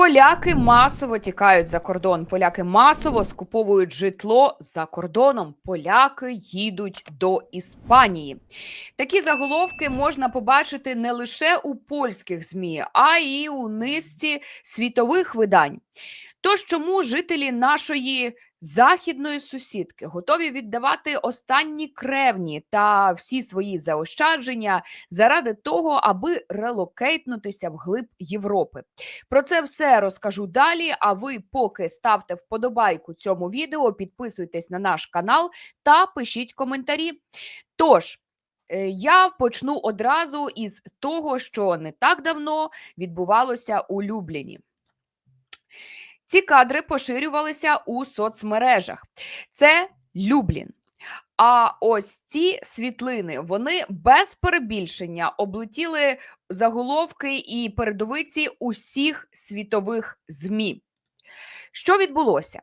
Поляки масово тікають за кордон. Поляки масово скуповують житло за кордоном. Поляки їдуть до Іспанії. Такі заголовки можна побачити не лише у польських змі, а й у низці світових видань. Тож чому жителі нашої західної сусідки готові віддавати останні кревні та всі свої заощадження заради того, аби релокейтнутися вглиб Європи? Про це все розкажу далі. А ви поки ставте вподобайку цьому відео, підписуйтесь на наш канал та пишіть коментарі. Тож. е, Я почну одразу із того, що не так давно відбувалося у Любліні. Ці кадри поширювалися у соцмережах. Це Люблін. А ось ці світлини вони без перебільшення облетіли заголовки і передовиці усіх світових ЗМІ. Що відбулося?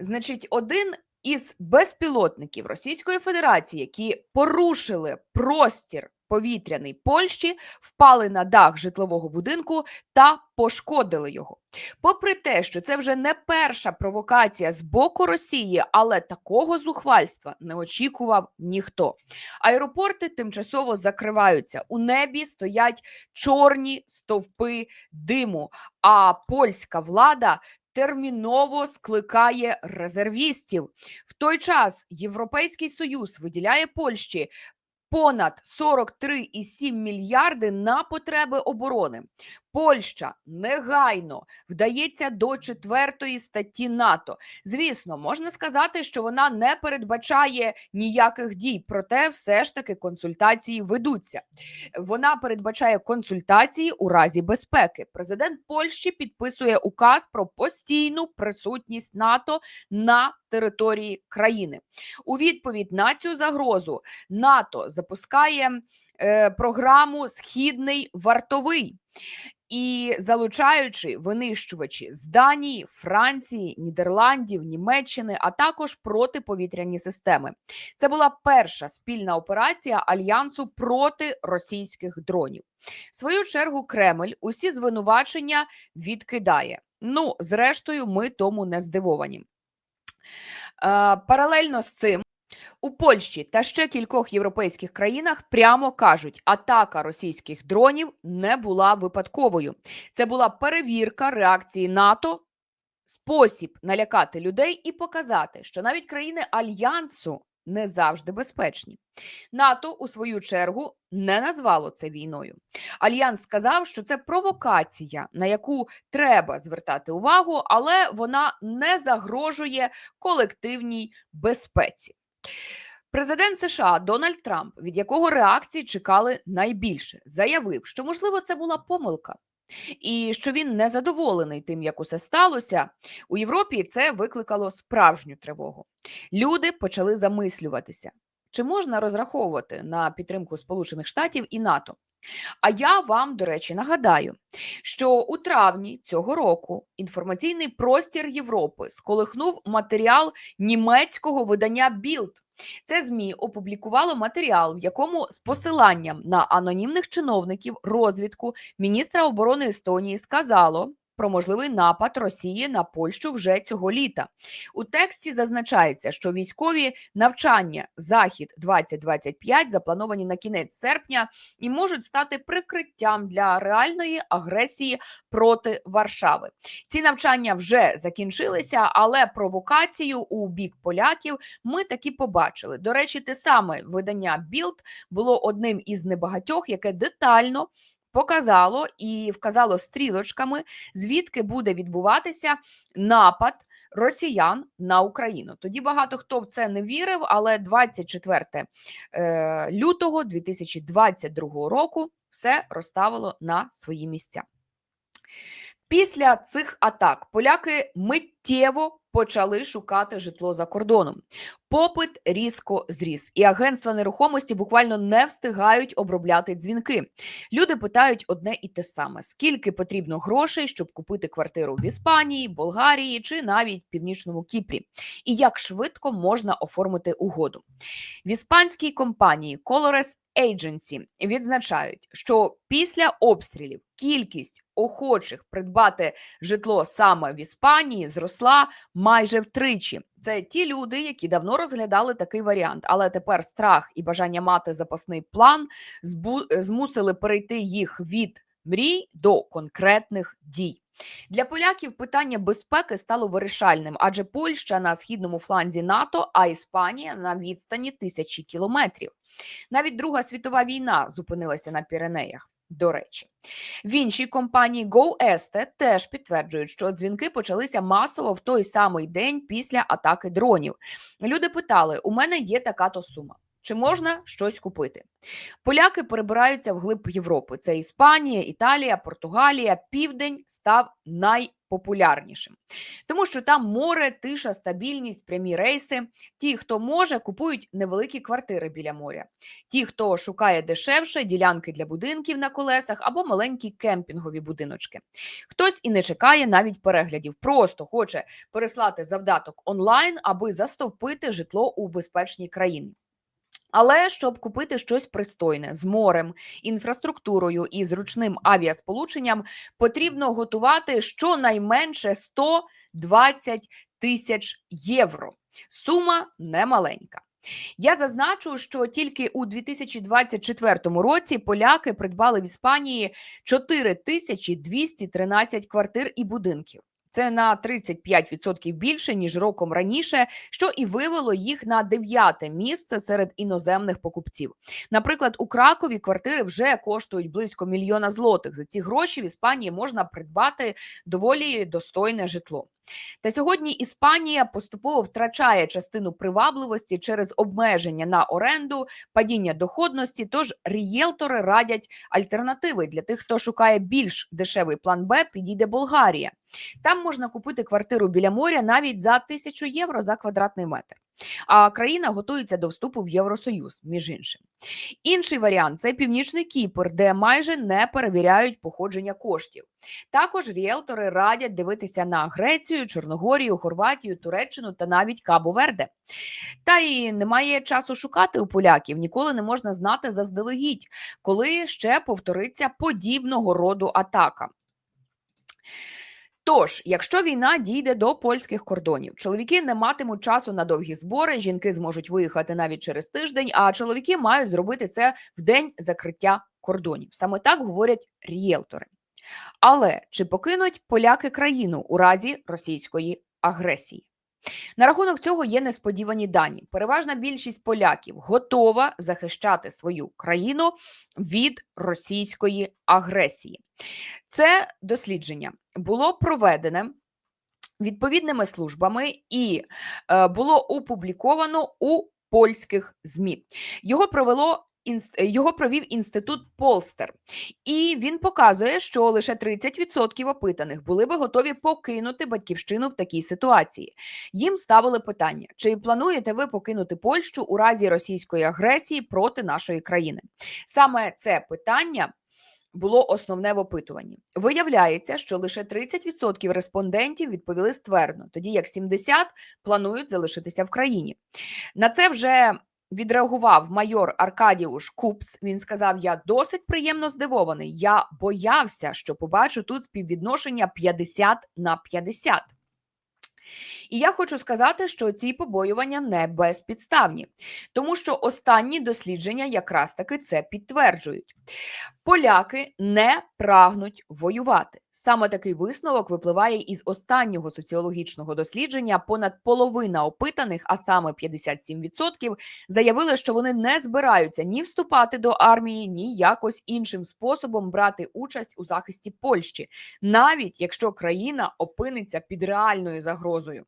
Значить, один із безпілотників Російської Федерації, які порушили простір повітряний Польщі, впали на дах житлового будинку та пошкодили його. Попри те, що це вже не перша провокація з боку Росії, але такого зухвальства не очікував ніхто. Аеропорти тимчасово закриваються. У небі стоять чорні стовпи диму. А польська влада терміново скликає резервістів. В той час Європейський Союз виділяє Польщі. Понад 43,7 мільярди на потреби оборони. Польща негайно вдається до четвертої статті НАТО. Звісно, можна сказати, що вона не передбачає ніяких дій, проте все ж таки консультації ведуться. Вона передбачає консультації у разі безпеки. Президент Польщі підписує указ про постійну присутність НАТО на території країни. У відповідь на цю загрозу НАТО запускає е, програму Східний вартовий. І залучаючи винищувачі з Данії, Франції, Нідерландів, Німеччини, а також протиповітряні системи, це була перша спільна операція альянсу проти російських дронів. В свою чергу Кремль усі звинувачення відкидає. Ну, зрештою, ми тому не здивовані. Е, Паралельно з цим у Польщі та ще кількох європейських країнах прямо кажуть, атака російських дронів не була випадковою. Це була перевірка реакції НАТО, спосіб налякати людей і показати, що навіть країни альянсу не завжди безпечні. НАТО у свою чергу не назвало це війною. Альянс сказав, що це провокація, на яку треба звертати увагу, але вона не загрожує колективній безпеці. Президент США Дональд Трамп, від якого реакції чекали найбільше, заявив, що можливо це була помилка. І що він не задоволений тим, як усе сталося, у Європі це викликало справжню тривогу. Люди почали замислюватися, чи можна розраховувати на підтримку Сполучених Штатів і НАТО. А я вам, до речі, нагадаю, що у травні цього року інформаційний простір Європи сколихнув матеріал німецького видання Білд. Це ЗМІ опублікувало матеріал, в якому з посиланням на анонімних чиновників розвідку міністра оборони Естонії сказало про можливий напад Росії на Польщу вже цього літа. У тексті зазначається, що військові навчання Захід 2025 заплановані на кінець серпня і можуть стати прикриттям для реальної агресії проти Варшави. Ці навчання вже закінчилися, але провокацію у бік поляків ми таки побачили. До речі, те саме видання Білд було одним із небагатьох, яке детально показало і вказало стрілочками, звідки буде відбуватися напад. Росіян на Україну тоді багато хто в це не вірив, але 24 е, лютого 2022 року все розставило на свої місця. Після цих атак поляки миттєво почали шукати житло за кордоном. Попит різко зріс, і агентства нерухомості буквально не встигають обробляти дзвінки. Люди питають одне і те саме: скільки потрібно грошей, щоб купити квартиру в Іспанії, Болгарії чи навіть Північному Кіпрі, і як швидко можна оформити угоду. В іспанській компанії Colores Agency відзначають, що після обстрілів кількість охочих придбати житло саме в Іспанії зросла майже втричі. Це ті люди, які давно розглядали такий варіант, але тепер страх і бажання мати запасний план збу- змусили перейти їх від мрій до конкретних дій. Для поляків питання безпеки стало вирішальним, адже Польща на східному фланзі НАТО, а Іспанія на відстані тисячі кілометрів. Навіть Друга світова війна зупинилася на Піренеях. До речі, в іншій компанії GoEste теж підтверджують, що дзвінки почалися масово в той самий день після атаки дронів. Люди питали: у мене є така то сума. Чи можна щось купити? Поляки перебираються вглиб Європи. Це Іспанія, Італія, Португалія. Південь став найпопулярнішим, тому що там море, тиша, стабільність, прямі рейси. Ті, хто може, купують невеликі квартири біля моря. Ті, хто шукає дешевше, ділянки для будинків на колесах або маленькі кемпінгові будиночки. Хтось і не чекає навіть переглядів, просто хоче переслати завдаток онлайн, аби застовпити житло у безпечній країні. Але щоб купити щось пристойне з морем, інфраструктурою і зручним авіасполученням, потрібно готувати щонайменше 120 тисяч євро. Сума немаленька. Я зазначу, що тільки у 2024 році поляки придбали в Іспанії 4213 квартир і будинків. Це на 35% більше ніж роком раніше, що і вивело їх на дев'яте місце серед іноземних покупців. Наприклад, у Кракові квартири вже коштують близько мільйона злотих. За ці гроші в Іспанії можна придбати доволі достойне житло. Та сьогодні Іспанія поступово втрачає частину привабливості через обмеження на оренду, падіння доходності. Тож рієлтори радять альтернативи для тих, хто шукає більш дешевий план Б, підійде Болгарія. Там можна купити квартиру біля моря навіть за тисячу євро за квадратний метр. А країна готується до вступу в Євросоюз, між іншим. Інший варіант це північний Кіпр, де майже не перевіряють походження коштів. Також ріелтори радять дивитися на Грецію, Чорногорію, Хорватію, Туреччину та навіть Кабо Верде. Та і немає часу шукати у поляків, ніколи не можна знати заздалегідь, коли ще повториться подібного роду атака. Тож, якщо війна дійде до польських кордонів, чоловіки не матимуть часу на довгі збори, жінки зможуть виїхати навіть через тиждень, а чоловіки мають зробити це в день закриття кордонів. Саме так говорять рієлтори. Але чи покинуть поляки країну у разі російської агресії? На рахунок цього є несподівані дані. Переважна більшість поляків готова захищати свою країну від російської агресії. Це дослідження було проведене відповідними службами і е, було опубліковано у польських змі. Його провело його провів інститут Полстер, і він показує, що лише 30% опитаних були би готові покинути батьківщину в такій ситуації. Їм ставили питання: чи плануєте ви покинути Польщу у разі російської агресії проти нашої країни? Саме це питання. Було основне в опитуванні. Виявляється, що лише 30% респондентів відповіли ствердно, тоді як 70% планують залишитися в країні. На це вже відреагував майор Аркадіуш Купс. Він сказав: Я досить приємно здивований. Я боявся, що побачу тут співвідношення 50 на 50. І я хочу сказати, що ці побоювання не безпідставні, тому що останні дослідження якраз таки це підтверджують. Поляки не прагнуть воювати. Саме такий висновок випливає із останнього соціологічного дослідження. Понад половина опитаних, а саме 57%, заявили, що вони не збираються ні вступати до армії, ні якось іншим способом брати участь у захисті Польщі, навіть якщо країна опиниться під реальною загрозою.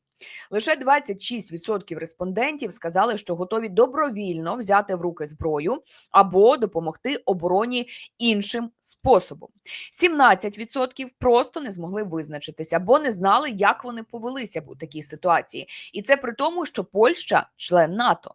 Лише 26% респондентів сказали, що готові добровільно взяти в руки зброю або допомогти обороні іншим способом. 17% просто не змогли визначитися, бо не знали, як вони повелися б у такій ситуації, і це при тому, що Польща член НАТО.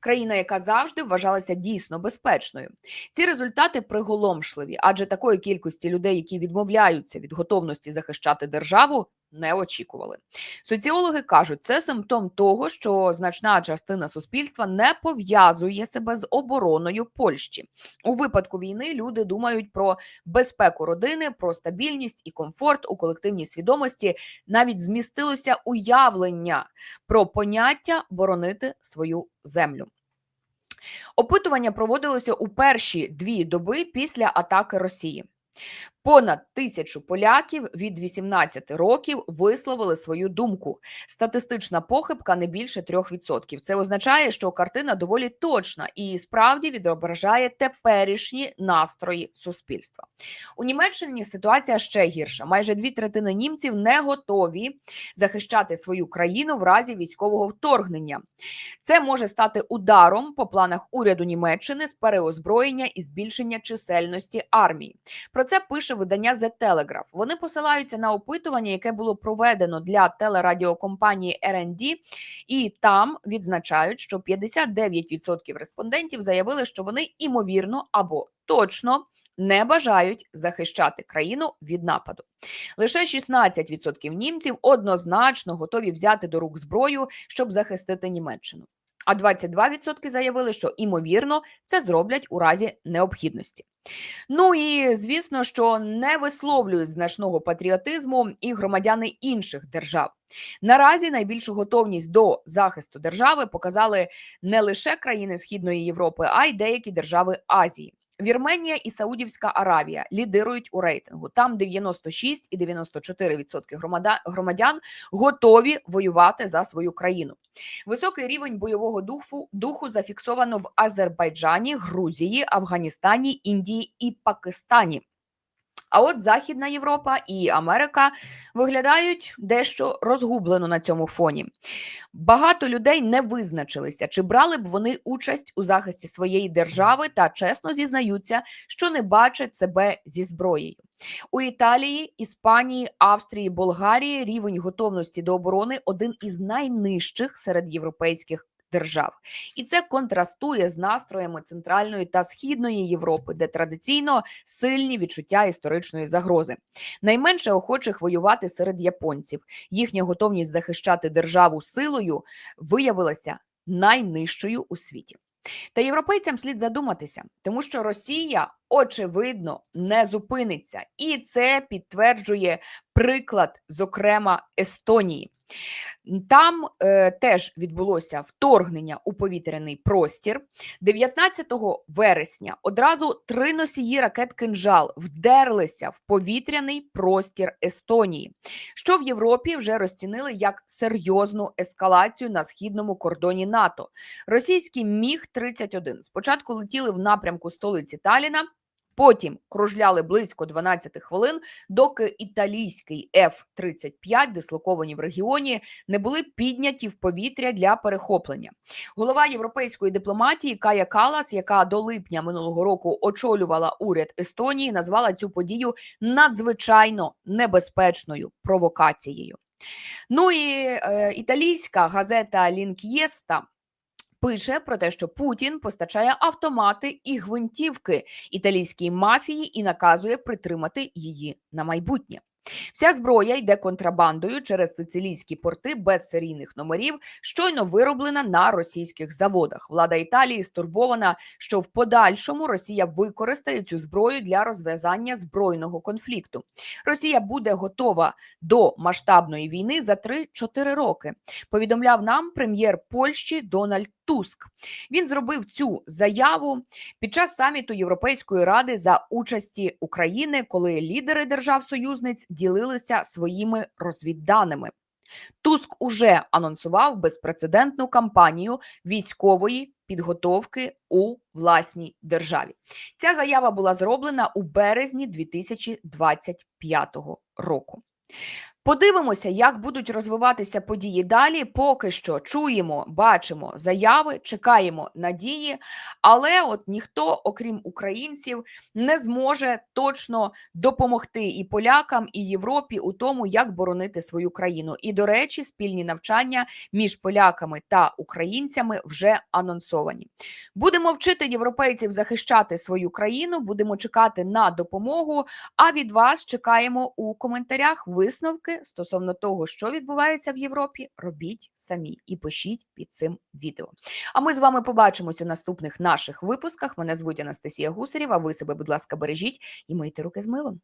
Країна, яка завжди вважалася дійсно безпечною. Ці результати приголомшливі, адже такої кількості людей, які відмовляються від готовності захищати державу, не очікували. Соціологи кажуть, це симптом того, що значна частина суспільства не пов'язує себе з обороною Польщі. У випадку війни люди думають про безпеку родини, про стабільність і комфорт у колективній свідомості. Навіть змістилося уявлення про поняття боронити свою землю. Опитування проводилося у перші дві доби після атаки Росії. Понад тисячу поляків від 18 років висловили свою думку. Статистична похибка не більше 3%. Це означає, що картина доволі точна і справді відображає теперішні настрої суспільства. У Німеччині ситуація ще гірша. Майже дві третини німців не готові захищати свою країну в разі військового вторгнення. Це може стати ударом по планах уряду Німеччини з переозброєння і збільшення чисельності армії. Про це пише видання The Telegraph. Вони посилаються на опитування, яке було проведено для телерадіокомпанії R&D, і там відзначають, що 59% респондентів заявили, що вони імовірно або точно. Не бажають захищати країну від нападу. Лише 16% німців однозначно готові взяти до рук зброю, щоб захистити Німеччину. А 22% заявили, що імовірно це зроблять у разі необхідності. Ну і звісно, що не висловлюють значного патріотизму і громадяни інших держав. Наразі найбільшу готовність до захисту держави показали не лише країни Східної Європи, а й деякі держави Азії. Вірменія і Саудівська Аравія лідирують у рейтингу. Там 96 і 94% громадян готові воювати за свою країну. Високий рівень бойового духу духу зафіксовано в Азербайджані, Грузії, Афганістані, Індії і Пакистані. А от Західна Європа і Америка виглядають дещо розгублено на цьому фоні. Багато людей не визначилися, чи брали б вони участь у захисті своєї держави та чесно зізнаються, що не бачать себе зі зброєю. У Італії, Іспанії, Австрії, Болгарії рівень готовності до оборони один із найнижчих серед європейських держав, і це контрастує з настроями Центральної та Східної Європи, де традиційно сильні відчуття історичної загрози. Найменше охочих воювати серед японців. Їхня готовність захищати державу силою виявилася найнижчою у світі. Та європейцям слід задуматися, тому що Росія очевидно не зупиниться, і це підтверджує приклад, зокрема Естонії. Там е, теж відбулося вторгнення у повітряний простір 19 вересня. Одразу три носії ракет кинжал вдерлися в повітряний простір Естонії, що в Європі вже розцінили як серйозну ескалацію на східному кордоні НАТО. Російський міг 31 спочатку летіли в напрямку столиці Таліна. Потім кружляли близько 12 хвилин, доки італійський F-35, дислоковані в регіоні, не були підняті в повітря для перехоплення. Голова європейської дипломатії Кая Калас, яка до липня минулого року очолювала уряд Естонії, назвала цю подію надзвичайно небезпечною провокацією. Ну і е, італійська газета Лінк'єста пише про те, що Путін постачає автомати і гвинтівки італійській мафії і наказує притримати її на майбутнє. Вся зброя йде контрабандою через сицилійські порти без серійних номерів, щойно вироблена на російських заводах. Влада Італії стурбована, що в подальшому Росія використає цю зброю для розв'язання збройного конфлікту. Росія буде готова до масштабної війни за 3-4 роки. Повідомляв нам прем'єр Польщі Дональд Туск. Він зробив цю заяву під час саміту Європейської ради за участі України, коли лідери держав-союзниць ділилися своїми розвідданими. Туск уже анонсував безпрецедентну кампанію військової підготовки у власній державі. Ця заява була зроблена у березні 2025 року. Подивимося, як будуть розвиватися події далі. Поки що чуємо, бачимо заяви, чекаємо надії, але от ніхто, окрім українців, не зможе точно допомогти і полякам, і Європі у тому, як боронити свою країну. І до речі, спільні навчання між поляками та українцями вже анонсовані. Будемо вчити європейців захищати свою країну, будемо чекати на допомогу. А від вас чекаємо у коментарях висновки стосовно того, що відбувається в Європі, робіть самі і пишіть під цим відео. А ми з вами побачимось у наступних наших випусках. Мене звуть Анастасія Гусарєва. Ви себе, будь ласка, бережіть і мийте руки з милом.